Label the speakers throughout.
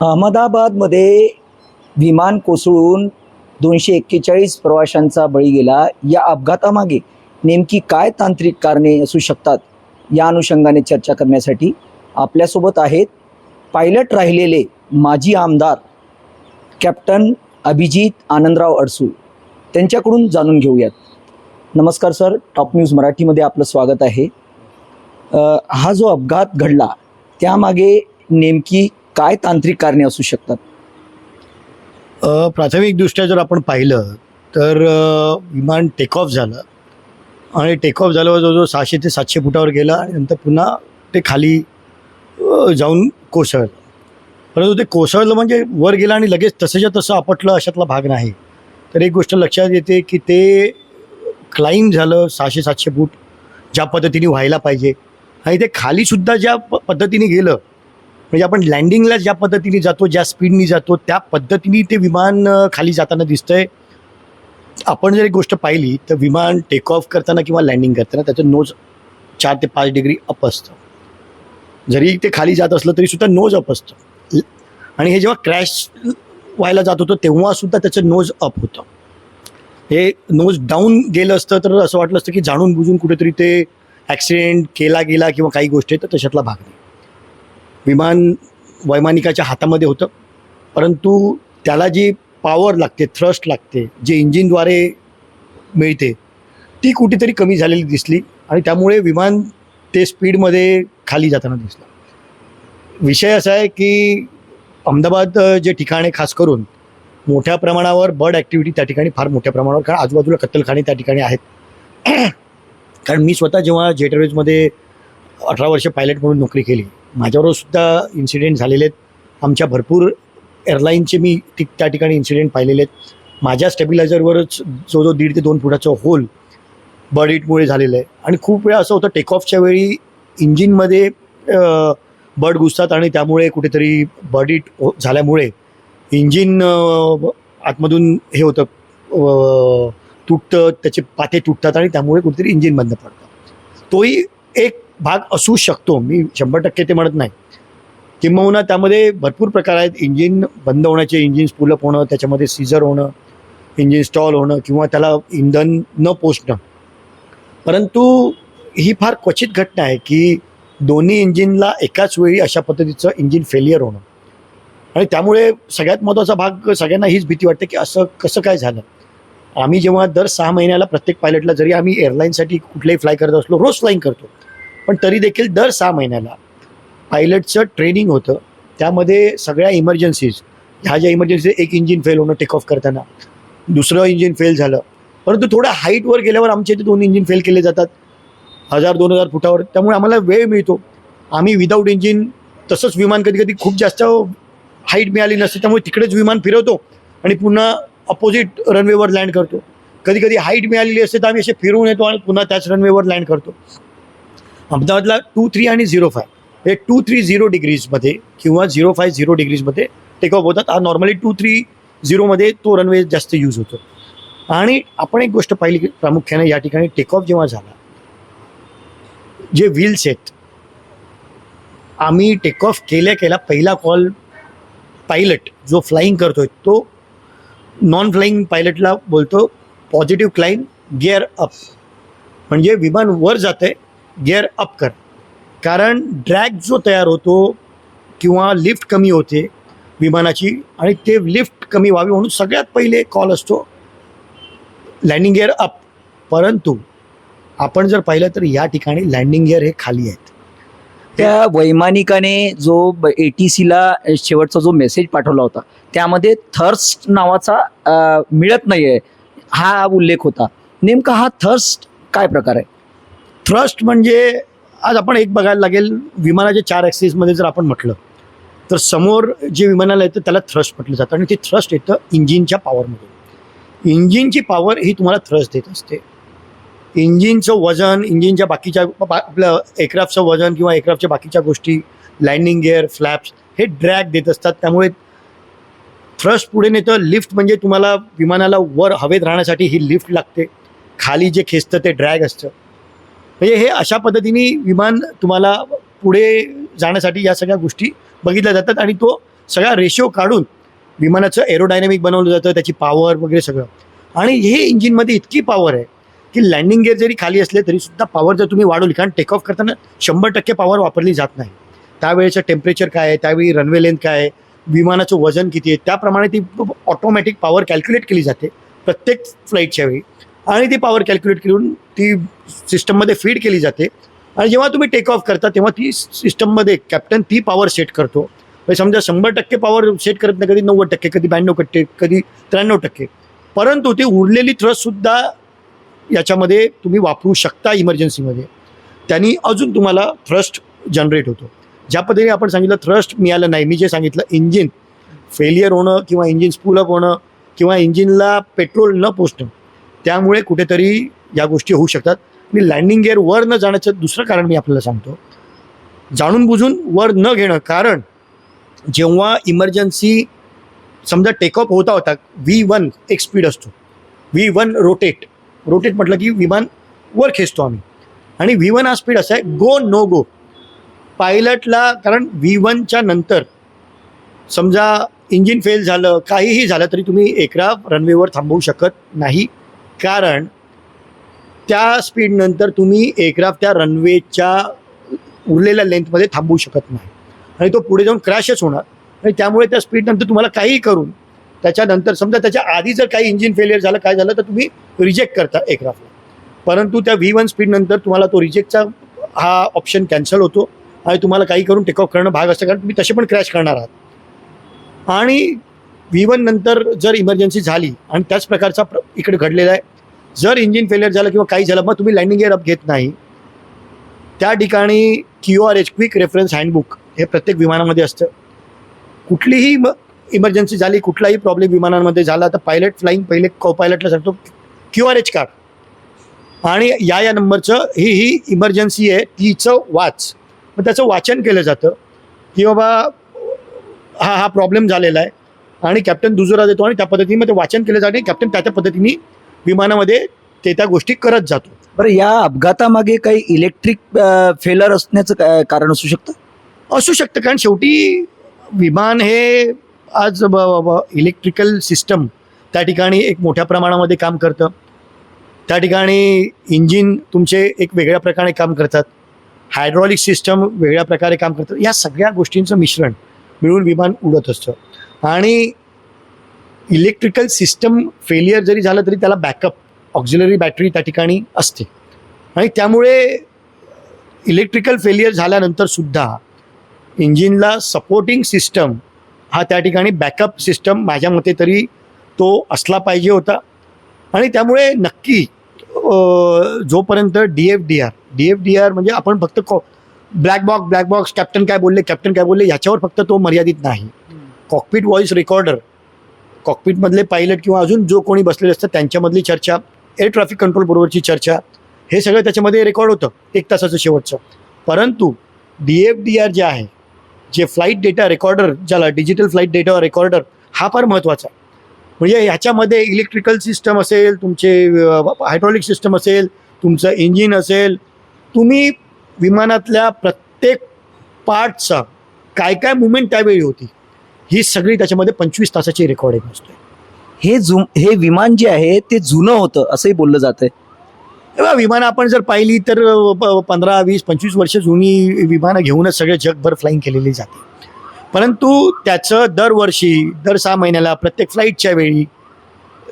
Speaker 1: अहमदाबादमध्ये विमान कोसळून दोनशे एक्केचाळीस प्रवाशांचा बळी गेला. या अपघातामागे नेमकी काय तांत्रिक कारणे असू शकतात या अनुषंगाने चर्चा करण्यासाठी आपल्यासोबत आहेत पायलट राहिलेले माजी आमदार कॅप्टन अभिजित आनंदराव अडसू त्यांच्याकडून जाणून घेऊयात. नमस्कार सर टॉप न्यूज मराठीमध्ये आपलं स्वागत आहे. हा जो अपघात घडला त्यामागे नेमकी काय तांत्रिक कारणे असू शकतात?
Speaker 2: प्राथमिकदृष्ट्या जर आपण पाहिलं तर विमान टेक ऑफ झालं. आणि टेक ऑफ झाल्यावर जवळजवळ सहाशे ते सातशे फुटावर गेला आणि नंतर पुन्हा ते खाली जाऊन कोसळलं. परंतु ते कोसळलं म्हणजे वर गेलं आणि लगेच तसंच्या तसं आपटलं अशातला भाग नाही. तर एक गोष्ट लक्षात येते की ते क्लाइंब झालं सहाशे सातशे फूट ज्या पद्धतीने व्हायला पाहिजे. आणि ते खालीसुद्धा ज्या प पद्धतीने गेलं म्हणजे आपण लँडिंगला ज्या पद्धतीने जातो ज्या स्पीडनी जातो त्या पद्धतीने ते विमान खाली जाताना दिसतंय. आपण जर एक गोष्ट पाहिली तर विमान टेक ऑफ करताना किंवा लँडिंग करताना त्याचं नोज चार ते पाच डिग्री अप असतं. जरी ते खाली जात असलं तरी सुद्धा नोज अप असतं. आणि हे जेव्हा क्रॅश व्हायला जात होतं तेव्हा सुद्धा त्याचं नोज अप होतं. हे नोज डाऊन गेलं असतं तर असं वाटलं असतं की जाणून बुजून कुठेतरी ते ॲक्सिडेंट केला गेला किंवा काही गोष्टी आहेत तर तशातला भाग नाही. विमान वैमानिकाच्या हातामध्ये होतं. परंतु त्याला जी पॉवर लागते थ्रस्ट लागते जे इंजिनद्वारे मिळते ती कुठेतरी कमी झालेली दिसली आणि त्यामुळे विमान ते स्पीडमध्ये खाली जाताना दिसलं. विषय असा आहे की अहमदाबाद जे ठिकाण आहे खास करून मोठ्या प्रमाणावर बर्ड ॲक्टिव्हिटी त्या ठिकाणी फार मोठ्या प्रमाणावर कारण आजूबाजूला कत्तलखाने त्या ठिकाणी आहेत. कारण मी स्वतः जेव्हा जेटरवेजमध्ये अठरा वर्ष पायलट म्हणून नोकरी केली माझ्याबरोबर सुद्धा इन्सिडेंट झालेले आहेत. आमच्या भरपूर एअरलाईनचे मी ति त्या ठिकाणी इन्सिडेंट पाहिलेले आहेत. माझ्या स्टेबिलायझरवरच जो जो दीड ते दोन फुटाचा होल बर्ड इटमुळे झालेलं आहे. आणि खूप वेळा असं होतं टेक ऑफच्या वेळी इंजिनमध्ये बर्ड घुसतात आणि त्यामुळे कुठेतरी बर्ड इट हो झाल्यामुळे इंजिन आतमधून हे होतं तुटतं त्याचे पाते तुटतात आणि त्यामुळे कुठेतरी इंजिन बंद पडतं. तोही एक भाग असू शकतो. मी शंभर टक्के ते म्हणत नाही. किंबहुना त्यामध्ये भरपूर प्रकार आहेत. इंजिन बंद होण्याचे इंजिन स्पूलअप होणं त्याच्यामध्ये सीझर होणं इंजिन स्टॉल होणं किंवा त्याला इंधन न पोचणं. परंतु ही फार क्वचित घटना आहे की दोन्ही इंजिनला एकाच वेळी अशा पद्धतीचं इंजिन फेलियर होणं. आणि त्यामुळे सगळ्यात महत्त्वाचा भाग सगळ्यांना हीच भीती वाटते की असं कसं काय झालं? आम्ही जेव्हा दर सहा महिन्याला प्रत्येक पायलटला जरी आम्ही एअरलाईनसाठी कुठलेही फ्लाय करत असलो रोज फ्लाईंग करतो. पण तरी देखील दर सहा महिन्याला पायलटचं ट्रेनिंग होतं. त्यामध्ये सगळ्या इमर्जन्सीज ह्या ज्या इमर्जन्सी एक इंजिन फेल होणं टेक ऑफ करताना. दुसरं इंजिन फेल झालं. परंतु थोड्या हाईटवर गेल्यावर आमच्या इथे दोन इंजिन फेल केले जातात. हजार दोन हजार फुटावर. त्यामुळे आम्हाला वेळ मिळतो. आम्ही विदाऊट इंजिन तसंच विमान कधी कधी खूप जास्त हाईट मिळाली नसते त्यामुळे तिकडेच विमान फिरवतो आणि पुन्हा अपोजिट रनवेवर लँड करतो. कधी कधी हाईट मिळालेली असते तर आम्ही असे फिरवून येतो आणि पुन्हा त्याच रनवेवर लँड करतो. अहमदाबादला टू थ्री आणि झिरो फाय हे टू थ्री झिरो डिग्रीजमध्ये किंवा झिरो फाय झिरो डिग्रीजमध्ये टेक ऑफ होतात. हा नॉर्मली टू थ्री झिरोमध्ये तो रनवे जास्त यूज होतो. आणि आपण एक गोष्ट पाहिली की प्रामुख्याने या ठिकाणी टेक ऑफ जेव्हा झाला जे व्हील्स आहेत आम्ही टेक ऑफ केल्या केला पहिला कॉल पायलट जो फ्लाईंग करतोय तो नॉन फ्लाईंग पायलटला बोलतो पॉझिटिव्ह क्लाईम गिअर अप म्हणजे विमान वर जाते गिअर अप कर. कारण ड्रॅग जो तयार होतो किंवा लिफ्ट कमी होते विमानाची आणि ते लिफ्ट कमी व्हावी म्हणून सगळ्यात पहिले कॉल असतो लँडिंग गिअर अप परंतु आपण जर पाहिलं तर या ठिकाणी लँडिंग गिअर हे खाली आहेत.
Speaker 1: त्या वैमानिकाने जो ए टी सीला शेवटचा जो मेसेज पाठवला होता त्यामध्ये थर्स्ट नावाचा अ, मिळत नाही आहे हा उल्लेख होता. नेमका हा थर्स्ट काय प्रकार आहे?
Speaker 2: थ्रस्ट म्हणजे आज आपण एक बघायला लागेल विमानाच्या चार ॲक्सिसमध्ये जर आपण म्हटलं तर समोर जे विमानाला येतं त्याला थ्रस्ट म्हटलं जातं. आणि ते थ्रस्ट येतं इंजिनच्या पॉवरमध्ये इंजिनची पॉवर ही तुम्हाला थ्रस्ट देत असते. इंजिनचं वजन इंजिनच्या बाकीच्या आपलं एअरक्राफ्टचं वजन किंवा एअरक्राफ्टच्या बाकीच्या गोष्टी लँडिंग गिअर फ्लॅप्स हे ड्रॅग देत असतात. त्यामुळे थ्रस्ट पुढे नेतं. लिफ्ट म्हणजे तुम्हाला विमानाला वर हवेत राहण्यासाठी ही लिफ्ट लागते. खाली जे खेचतं ते ड्रॅग असतं. म्हणजे हे अशा पद्धतीने विमान तुम्हाला पुढे जाण्यासाठी या सगळ्या गोष्टी बघितल्या जातात आणि तो सगळा रेशो काढून विमानाचं एरोडायनॅमिक बनवलं जातं त्याची पॉवर वगैरे सगळं. आणि हे इंजिनमध्ये इतकी पॉवर आहे की लँडिंग गेअर जरी खाली असले तरीसुद्धा पॉवर जर तुम्ही वाढवली कारण टेक ऑफ करताना शंभर टक्के पॉवर वापरली जात नाही. त्यावेळेचं टेम्परेचर काय आहे त्यावेळी रनवे लेंथ काय आहे विमानाचं वजन किती आहे त्याप्रमाणे ती ऑटोमॅटिक पॉवर कॅल्क्युलेट केली जाते प्रत्येक फ्लाईटच्या वेळी. आणि ती पॉवर कॅल्क्युलेट करून ती सिस्टममध्ये फीड केली जाते. आणि जेव्हा तुम्ही टेक ऑफ करता तेव्हा ती सिस्टममध्ये कॅप्टन ती पॉवर सेट करतो. म्हणजे समजा शंभर टक्के पॉवर सेट करत नाही कधी नव्वद टक्के कधी ब्याण्णव टक्के कधी त्र्याण्णव टक्के. परंतु ती उरलेली थ्रस्टसुद्धा याच्यामध्ये तुम्ही वापरू शकता इमर्जन्सीमध्ये त्यांनी अजून तुम्हाला थ्रस्ट जनरेट होतो. ज्या पद्धतीने आपण सांगितलं थ्रस्ट मिळालं नाही मी जे सांगितलं इंजिन फेलियर होणं किंवा इंजिन स्पूलअप होणं किंवा इंजिनला पेट्रोल न पोचणं त्यामुळे कुठेतरी या गोष्टी होऊ शकतात. आणि लँडिंग गिअर वर न जाण्याचं दुसरं कारण मी आपल्याला सांगतो. जाणून बुजून वर न घेणं कारण जेव्हा इमर्जन्सी समजा टेकऑफ होता होता व्ही वन एक स्पीड असतो. व्ही वन रोटेट रोटेट म्हटलं की विमान वर खेचतो आम्ही. आणि व्ही वन हा स्पीड असा आहे गो नो गो पायलटला कारण व्ही वनच्या नंतर समजा इंजिन फेल झालं काहीही झालं तरी तुम्ही एकरा रनवेवर थांबवू शकत नाही. कारण त्या स्पीडनंतर तुम्ही एअरक्राफ्ट त्या रनवेच्या उरलेल्या लेंथमध्ये थांबवू शकत नाही. आणि तो पुढे जाऊन क्रॅशच होणार. आणि त्यामुळे त्या स्पीडनंतर तुम्हाला काहीही करून त्याच्यानंतर समजा त्याच्या आधी जर काही इंजिन फेलियर झालं काय झालं तर तुम्ही रिजेक्ट करता एअरक्राफ्टला परंतु त्या व्ही वन स्पीडनंतर तुम्हाला तो रिजेक्टचा हा ऑप्शन कॅन्सल होतो. आणि तुम्हाला काही करून टेकऑफ करणं भाग असतं कारण तुम्ही तसे पण क्रॅश करणार आहात. आणि व्ही वन नंतर जर इमर्जन्सी झाली आणि त्याच प्रकारचा प्र इकडे घडलेला आहे जर इंजिन फेलियर झालं किंवा काही झालं मग तुम्ही लँडिंग गिअर अप घेत नाही. त्या ठिकाणी Q R H quick reference handbook हे प्रत्येक विमानामध्ये असतं. कुठलीही म इमर्जन्सी झाली कुठलाही प्रॉब्लेम विमानांमध्ये झाला तर पायलट फ्लाईंग पहिले को पायलटला सांगतो क्यू आर एच कार्ड आणि या या नंबरचं ही ही इमर्जन्सी आहे तिचं वाच. मग त्याचं वाचन केलं जातं की बाबा हा हा प्रॉब्लेम झालेला आहे. आणि कॅप्टन दुजोरा देतो आणि त्या पद्धतीने ते वाचन केलं जाते कॅप्टन त्या त्या पद्धतीने विमानामध्ये ते त्या गोष्टी करत जातो.
Speaker 1: बरं या अपघातामागे काही इलेक्ट्रिक फेलर असण्याचं कारण असू शकतं?
Speaker 2: असू शकतं कारण शेवटी विमान हे आज इलेक्ट्रिकल सिस्टम त्या ठिकाणी एक मोठ्या प्रमाणामध्ये काम करतं. त्या ठिकाणी इंजिन तुमचे एक वेगळ्या प्रकारे काम करतात. हायड्रॉलिक सिस्टम वेगळ्या प्रकारे काम करतं. या सगळ्या गोष्टींचं मिश्रण मिळून विमान उडत असतं. आणि इलेक्ट्रिकल सिस्टम फेलियर जरी झालं तरी त्याला बॅकअप ऑक्झिलरी बॅटरी त्या ठिकाणी असते. आणि त्यामुळे इलेक्ट्रिकल फेलियर झाल्यानंतर सुद्धा इंजिनला सपोर्टिंग सिस्टम हा त्या ठिकाणी बॅकअप सिस्टम माझ्या मते तरी तो असला पाहिजे होता. आणि त्यामुळे नक्की जोपर्यंत D F D R D F D R म्हणजे आपण फक्त कॉ black box black box captain काय बोलले कॅप्टन काय बोलले याच्यावर फक्त तो मर्यादित नाही. कॉकपिट व्हॉइस रेकॉर्डर कॉकपिटमधले पायलट किंवा अजून जो कोणी बसलेले असतात त्यांच्यामधली चर्चा एअर ट्रॅफिक कंट्रोल बरोबरची चर्चा हे सगळं त्याच्यामध्ये रेकॉर्ड होतं एक तासाचं शेवटचं. परंतु डी एफ डी आर जे आहे जे फ्लाईट डेटा रेकॉर्डर ज्याला डिजिटल फ्लाईट डेटा रेकॉर्डर हा फार महत्त्वाचा म्हणजे ह्याच्यामध्ये इलेक्ट्रिकल सिस्टम असेल तुमचे हायड्रॉलिक सिस्टम असेल तुमचं इंजिन असेल तुम्ही विमानातल्या प्रत्येक पार्टचा काय काय मुवमेंट त्यावेळी होती? ही सगळी त्याच्यामध्ये पंचवीस तासाची रेकॉर्डिंग असते
Speaker 1: हे जु हे विमान जे आहे ते जुनं होतं असंही बोललं जातंय.
Speaker 2: तेव्हा विमानं आपण जर पाहिली तर पंधरा वीस पंचवीस वर्ष जुनी विमानं घेऊनच सगळे जगभर फ्लाईंग केलेली जाते. परंतु त्याचं दरवर्षी दर सहा महिन्याला प्रत्येक फ्लाईटच्या वेळी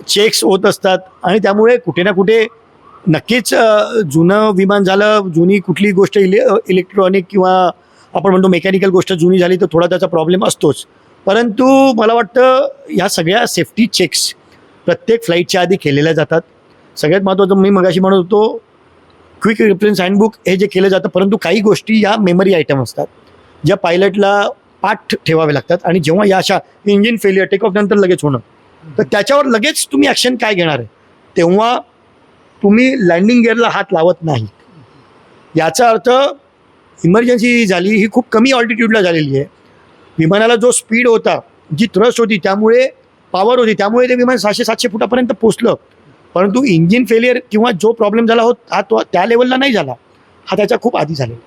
Speaker 2: चेक्स होत असतात आणि त्यामुळे कुठे ना कुठे नक्कीच जुनं विमान झालं जुनी कुठली गोष्ट इले इलेक्ट्रॉनिक किंवा आपण म्हणतो मेकॅनिकल गोष्ट जुनी झाली तर थोडा त्याचा प्रॉब्लेम असतोच. परंतु मला वाटतं ह्या सगळ्या सेफ्टी चेक्स प्रत्येक फ्लाईटच्या आधी केलेल्या जातात. सगळ्यात महत्त्वाचं मी मगाशी म्हणत होतो क्विक रिफरन्स हँडबुक हे जे केलं जातं परंतु काही गोष्टी या मेमरी आयटम असतात ज्या पायलटला पाठ ठेवावे लागतात आणि जेव्हा या अशा इंजिन फेलियर टेक ऑफ नंतर लगेच होणं. तर त्याच्यावर लगेच तुम्ही ॲक्शन काय घेणार आहे? तेव्हा तुम्ही लँडिंग गिअरला हात लावत नाही. याचा अर्थ इमर्जन्सी झाली ही खूप कमी ऑल्टिट्यूडला झालेली आहे. विमानाला जो स्पीड होता जी थ्रस्ट होती त्यामुळे पॉवर होती त्यामुळे ते विमान सहाशे सातशे फुटापर्यंत पोचलं परंतु इंजिन फेलियर किंवा जो प्रॉब्लेम झाला होत हा तो त्या लेवलला नाही झाला. हा त्याच्या खूप आधी झालेला.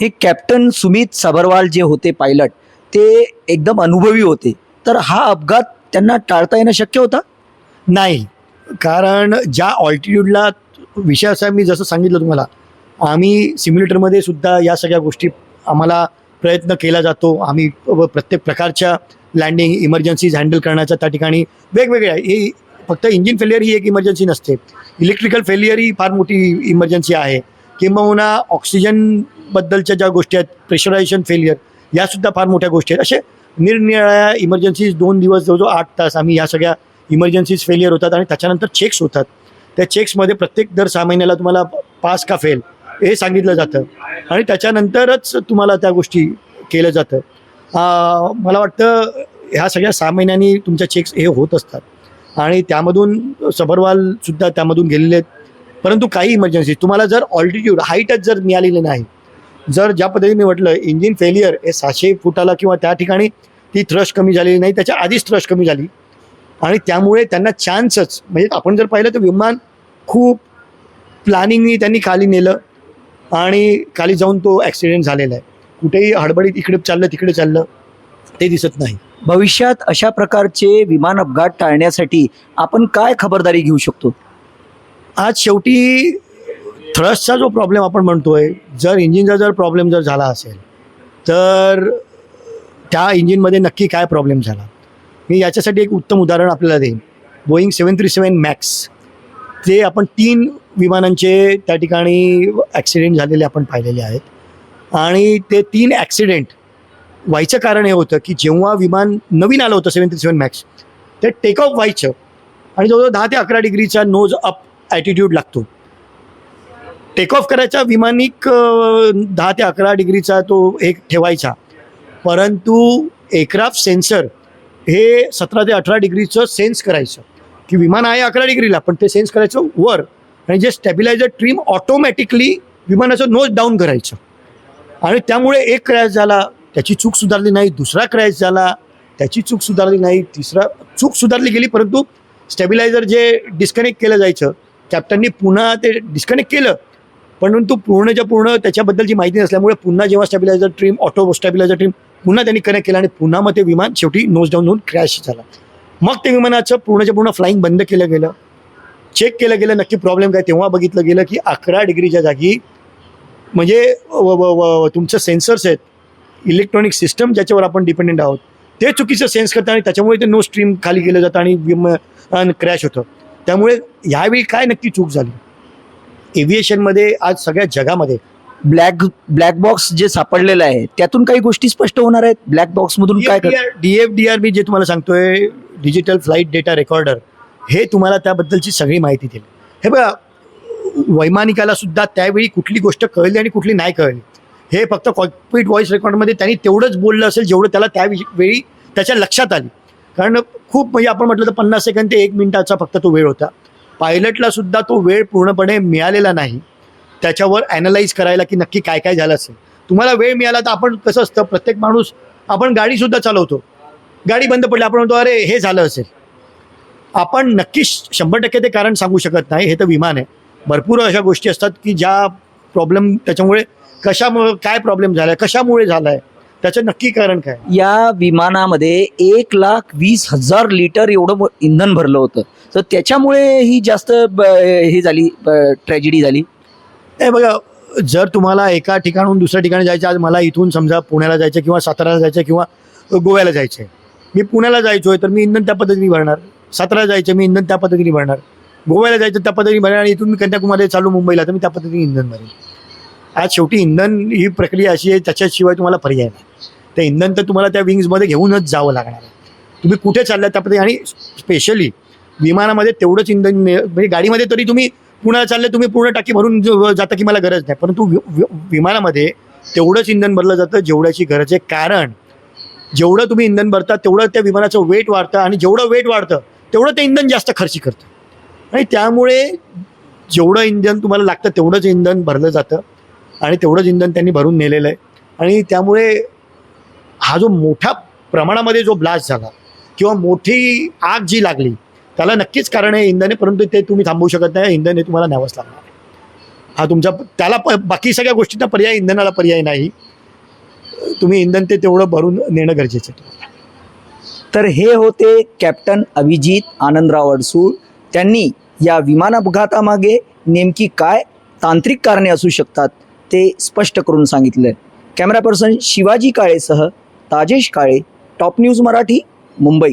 Speaker 1: हे कॅप्टन सुमित सबरवाल जे होते पायलट ते एकदम अनुभवी होते. तर हा अपघात त्यांना टाळता येणं शक्य होता?
Speaker 2: नाही. कारण ज्या ऑल्टिट्यूडला विषय असा मी जसं सांगितलं तुम्हाला आम्ही सिम्युलेटरमध्ये सुद्धा या सगळ्या गोष्टी आम्हाला प्रयत्न केला जातो. आम्ही प्रत्येक प्रकारच्या लँडिंग इमर्जन्सीज हँडल करण्याच्या त्या ठिकाणी वेगवेगळ्या हे फक्त इंजिन फेलियर ही एक इमर्जन्सी नसते. इलेक्ट्रिकल फेलियर ही फार मोठी इमर्जन्सी आहे. किंबहुना ऑक्सिजनबद्दलच्या ज्या गोष्टी आहेत प्रेशरायझेशन फेलियर यासुद्धा फार मोठ्या गोष्टी आहेत. असे निरनिराळ्या इमर्जन्सीज दोन दिवस जवळजवळ आठ तास आम्ही या सगळ्या इमर्जन्सीज फेलियर होतात आणि त्याच्यानंतर चेक्स होतात. त्या चेक्समध्ये प्रत्येक दर सहा महिन्याला तुम्हाला पास का फेल हे सांगितलं जातं. आणि त्याच्यानंतरच तुम्हाला त्या गोष्टी केलं जातं. मला वाटतं ह्या सगळ्या सहा महिन्यांनी तुमच्या चेक्स हे होत असतात. आणि त्यामधून सबरवालसुद्धा त्यामधून गेलेले आहेत. परंतु काही इमर्जन्सी तुम्हाला जर ऑल्टिट्यूड हाईटच जर मिळालेली नाही जर ज्या पद्धतीने म्हटलं इंजिन फेलियर हे सहाशे फुटाला किंवा त्या ठिकाणी ती थ्रश कमी झालेली नाही त्याच्या आधीच थ्रश कमी झाली. आणि त्यामुळे त्यांना चान्सच म्हणजे आपण जर पाहिलं तर विमान खूप प्लॅनिंगनी त्यांनी खाली नेलं. आणि खाली जाऊन तो ॲक्सिडेंट झालेला आहे. कुठेही हडबडीत इकडे चाललं तिकडे चाललं ते दिसत नाही.
Speaker 1: भविष्यात अशा प्रकारचे विमान अपघात टाळण्यासाठी आपण काय खबरदारी घेऊ शकतो?
Speaker 2: आज शेवटी थ्रस्टचा जो प्रॉब्लेम आपण म्हणतोय जर इंजिनचा जर प्रॉब्लेम जर झाला असेल तर त्या इंजिनमध्ये नक्की काय प्रॉब्लेम झाला? मी याच्यासाठी एक उत्तम उदाहरण आपल्याला देईन. Boeing seven three seven max ते आपण तीन विमानांचे त्या ठिकाणी ॲक्सिडेंट झालेले आपण पाहिलेले आहेत. आणि ते तीन ॲक्सिडेंट व्हायचं कारण हे होतं की जेव्हा विमान नवीन आलं होतं सेवन थ्री सेवन मॅक्स ते टेक ऑफ व्हायचं. आणि जवळजवळ दहा ते अकरा डिग्रीचा नोज अप ॲटिट्यूड लागतो. टेक ऑफ करायचा विमानिक दहा ते अकरा डिग्रीचा तो एक ठेवायचा. परंतु एअरक्राफ्ट सेन्सर हे सतरा ते अठरा डिग्रीचं सेन्स करायचं. की विमान आहे अकरा डिग्रीला पण ते सेन्स करायचं वर. आणि जे स्टॅबिलायझर ट्रीम ऑटोमॅटिकली विमानाचं नोज डाऊन करायचं. आणि त्यामुळे एक क्रॅश झाला त्याची चूक सुधारली नाही दुसरा क्रॅश झाला त्याची चूक सुधारली नाही तिसरा चूक सुधारली गेली परंतु स्टॅबिलायझर जे डिस्कनेक्ट केलं जायचं कॅप्टननी पुन्हा ते डिस्कनेक्ट केलं. परंतु पूर्णच्या पूर्ण त्याच्याबद्दलची माहिती नसल्यामुळे पुन्हा जेव्हा stabiliser trim auto stabiliser trim पुन्हा त्यांनी कनेक्ट केलं आणि पुन्हा मग ते विमान शेवटी नोज डाऊन होऊन क्रॅश झाला. मग ते विमानाचं पूर्णच्या पूर्ण फ्लाईंग बंद केलं गेलं. चेक केलं गेलं नक्की प्रॉब्लेम काय? तेव्हा बघितलं गेलं की अकरा डिग्रीच्या जागी म्हणजे तुमचं सेन्सर्स आहेत. इलेक्ट्रॉनिक सिस्टम ज्याच्यावर आपण डिपेंडेंट आहोत. ते चुकीचं सेन्स करतं आणि त्याच्यामुळे ते नो स्ट्रीम खाली गेलं जातं आणि क्रॅश होतं. त्यामुळे ह्यावेळी काय नक्की चूक झाली? एव्हिएशनमध्ये आज सगळ्या जगामध्ये
Speaker 1: ब्लॅक ब्लॅक बॉक्स जे सापडलेलं आहे त्यातून काही गोष्टी स्पष्ट होणार आहेत? ब्लॅक बॉक्समधून काय कर
Speaker 2: डी एफ डी आर बी जे तुम्हाला सांगतोय डिजिटल फ्लाईट डेटा रेकॉर्डर हे तुम्हाला त्याबद्दलची सगळी माहिती देईल. हे बघा वैमानिकाला सुद्धा त्यावेळी कुठली गोष्ट कळली आणि कुठली नाही कळली. हे फक्त कॉकपीट व्हॉइस रेकॉर्डमध्ये त्यांनी तेवढंच बोललं असेल जेवढं त्याला त्या वेळी त्याच्या लक्षात आली. कारण खूप म्हणजे आपण म्हटलं तर पन्नास सेकंद ते एक मिनिटाचा फक्त तो वेळ होता. पायलटला सुद्धा तो वेळ पूर्णपणे मिळालेला नाही. त्याच्यावर ॲनालाइज करायला की नक्की काय काय झालं असेल. तुम्हाला वेळ मिळाला तर आपण कसं असतं प्रत्येक माणूस आपण गाडीसुद्धा चालवतो. गाडी बंद पडली आपण म्हणतो अरे हे झालं असेल. आपण नक्की शंभर टक्के ते कारण सांगू शकत नाही हे तर विमान आहे. भरपूर अशा गोष्टी असतात की ज्या प्रॉब्लेम त्याच्यामुळे कशामुळे काय प्रॉब्लेम झाला आहे कशामुळे झाला आहे त्याचं नक्की कारण काय?
Speaker 1: या विमानामध्ये एक लाख वीस हजार लिटर एवढं इंधन भरलं होतं. तर त्याच्यामुळे ही जास्त ब- हे झाली ट्रॅजेडी झाली.
Speaker 2: हे बघा जर तुम्हाला एका ठिकाणून दुसऱ्या ठिकाणी जायचं आज मला इथून समजा पुण्याला जायचं किंवा साताराला जायचं किंवा गोव्याला जायचं आहे मी पुण्याला जायचो आहे तर मी इंधन त्या पद्धतीने भरणार. सातारा जायचं मी इंधन त्या पद्धतीने भरणार. गोव्याला जायचं त्या पद्धतीने भरणार. आणि इथून मी कन्याकुमारी चालू मुंबईला तर मी त्या पद्धतीने इंधन भरेन आज शेवटी इंधन ही प्रक्रिया अशी आहे त्याच्याशिवाय तुम्हाला पर्याय नाही. ते इंधन तर तुम्हाला त्या विंग्समध्ये घेऊनच जावं लागणार आहे. तुम्ही कुठे चाललाय त्या पद्धती आणि स्पेशली विमानामध्ये तेवढंच इंधन म्हणजे गाडीमध्ये तरी तुम्ही पुण्याला चालले तुम्ही पूर्ण टाकी भरून जाता की मला गरज नाही. परंतु वि- वि- विमानामध्ये तेवढंच इंधन भरलं जातं जेवढ्याची गरज आहे. कारण जेवढं तुम्ही इंधन भरता तेवढं त्या विमानाचं वेट वाढतं आणि जेवढं वेट वाढतं तेवढं ते इंधन जास्त खर्ची करतं. आणि त्यामुळे जेवढं इंधन तुम्हाला लागतं तेवढंच इंधन भरलं जातं आणि तेवढंच इंधन त्यांनी भरून नेलेलं आहे. आणि त्यामुळे हा जो मोठ्या प्रमाणामध्ये जो ब्लास्ट झाला किंवा मोठी आग जी लागली त्याला नक्कीच कारण आहे इंधन आहे परंतु ते तुम्ही थांबवू शकत नाही इंधन हे तुम्हाला न्यावंच लागणार हा तुमचा त्याला प- बाकी सगळ्या गोष्टींना पर्याय इंधनाला पर्याय नाही. तुम्ही इंधन ते तेवढं भरून नेणं गरजेचं आहे.
Speaker 1: तर हे होते कॅप्टन अभिजित आनंदराव अडसूळ. त्यांनी या विमान अपघातामागे नेमकी काय तांत्रिक कारणे असू शकतात ते स्पष्ट करून सांगितलं camera person Shivaji काळेसह Tajesh Kale top news Marathi Mumbai.